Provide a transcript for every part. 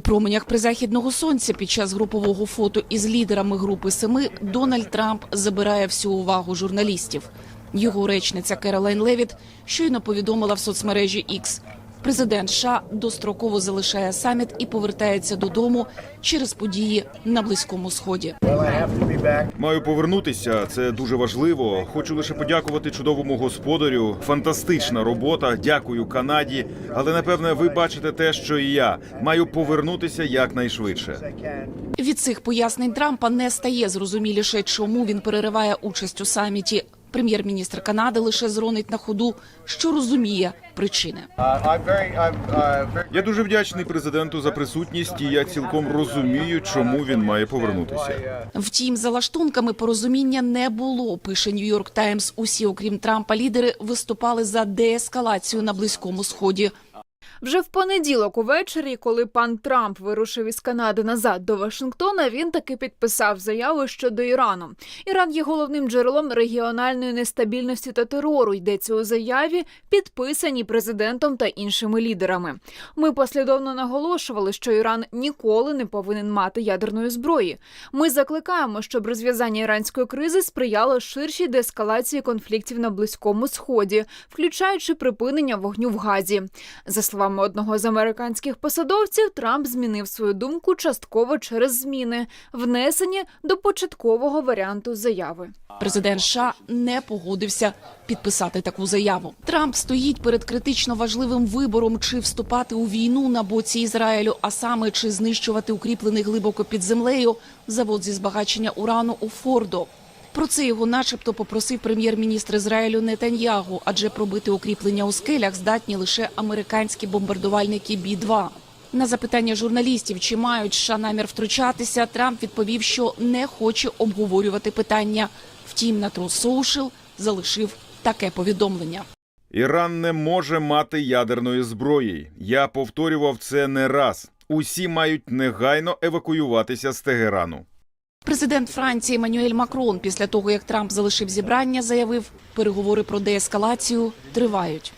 У променях призахідного сонця під час групового фото із лідерами групи семи Дональд Трамп забирає всю увагу журналістів. Його речниця Керолайн Левіт щойно повідомила в соцмережі X. Президент США достроково залишає саміт і повертається додому через події на близькому сході. Маю повернутися. Це дуже важливо. Хочу лише подякувати чудовому господарю. Фантастична робота. Дякую Канаді. Але напевне ви бачите те, що і я маю повернутися якнайшвидше. Від цих пояснень Трампа не стає зрозуміліше, чому він перериває участь у саміті. Прем'єр-міністр Канади лише зронить на ходу, що розуміє причини. Я дуже вдячний президенту за присутність, і я цілком розумію, чому він має повернутися. Втім, за лаштунками порозуміння не було. Пише Нью-Йорк Таймс. Усі, окрім Трампа, лідери виступали за деескалацію на близькому сході. Вже в понеділок увечері, коли пан Трамп вирушив із Канади назад до Вашингтона, він таки підписав заяву щодо Ірану. Іран є головним джерелом регіональної нестабільності та терору. Йдеться у заяві, підписаній президентом та іншими лідерами. Ми послідовно наголошували, що Іран ніколи не повинен мати ядерної зброї. Ми закликаємо, щоб розв'язання іранської кризи сприяло ширшій деескалації конфліктів на близькому сході, включаючи припинення вогню в Газі. За словами одного з американських посадовців, Трамп змінив свою думку частково через зміни, внесені до початкового варіанту заяви. Президент США не погодився підписати таку заяву. Трамп стоїть перед критично важливим вибором, чи вступати у війну на боці Ізраїлю, а саме чи знищувати укріплений глибоко під землею завод зі збагачення урану у Фордо. Про це його, начебто, попросив прем'єр-міністр Ізраїлю Нетаньягу, адже пробити укріплення у скелях здатні лише американські бомбардувальники Бі 2 на запитання журналістів, чи мають США намір втручатися, Трамп відповів, що не хоче обговорювати питання. Втім, на True Social залишив таке повідомлення. Іран не може мати ядерної зброї. Я повторював це не раз. Усі мають негайно евакуюватися з Тегерану. Президент Франції Еммануель Макрон після того, як Трамп залишив зібрання, заявив, переговори про деескалацію тривають.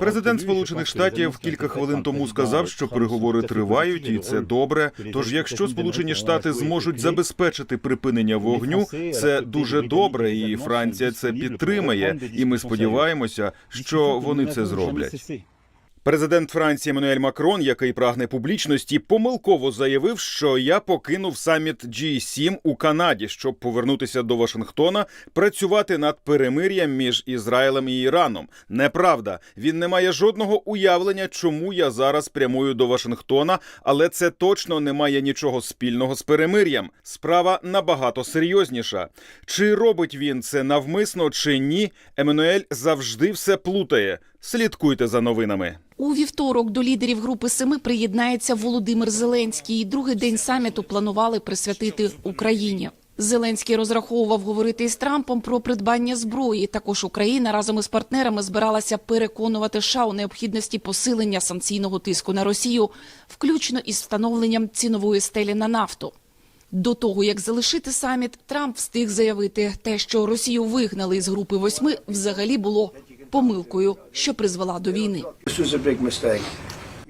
Президент Сполучених Штатів кілька хвилин тому сказав, що переговори тривають, і це добре. Тож, якщо Сполучені Штати зможуть забезпечити припинення вогню, це дуже добре, і Франція це підтримає. І ми сподіваємося, що вони це зроблять. Президент Франції Еммануель Макрон, який прагне публічності, помилково заявив, що я покинув саміт G7 у Канаді, щоб повернутися до Вашингтона, працювати над перемир'ям між Ізраїлем і Іраном. Неправда, він не має жодного уявлення, чому я зараз прямую до Вашингтона, але це точно не має нічого спільного з перемир'ям. Справа набагато серйозніша. Чи робить він це навмисно, чи ні? Еммануель завжди все плутає. Слідкуйте за новинами. У вівторок до лідерів групи семи приєднається Володимир Зеленський. Другий день саміту планували присвятити Україні. Зеленський розраховував говорити із Трампом про придбання зброї. Також Україна разом із партнерами збиралася переконувати США у необхідності посилення санкційного тиску на Росію, включно із встановленням цінової стелі на нафту. До того як залишити саміт, Трамп встиг заявити, те, що Росію вигнали із групи восьми, взагалі було помилкою, що призвела до війни.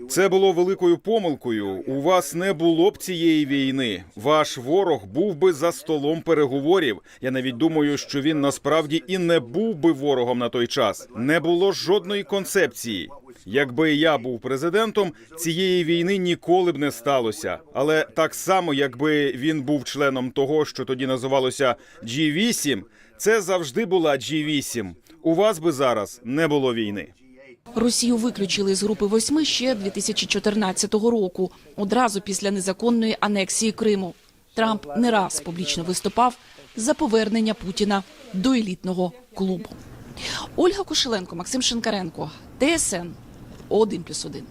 Це було великою помилкою. У вас не було б цієї війни. Ваш ворог був би за столом переговорів. Я навіть думаю, що він насправді і не був би ворогом на той час. Не було жодної концепції. Якби я був президентом, цієї війни ніколи б не сталося. Але так само, якби він був членом того, що тоді називалося G8, це завжди була G8. У вас би зараз не було війни. Росію виключили з групи восьми ще 2014 року, одразу після незаконної анексії Криму. Трамп не раз публічно виступав за повернення Путіна до елітного клубу. Ольга Кошеленко, Максим Шинкаренко, ТСН один плюс один.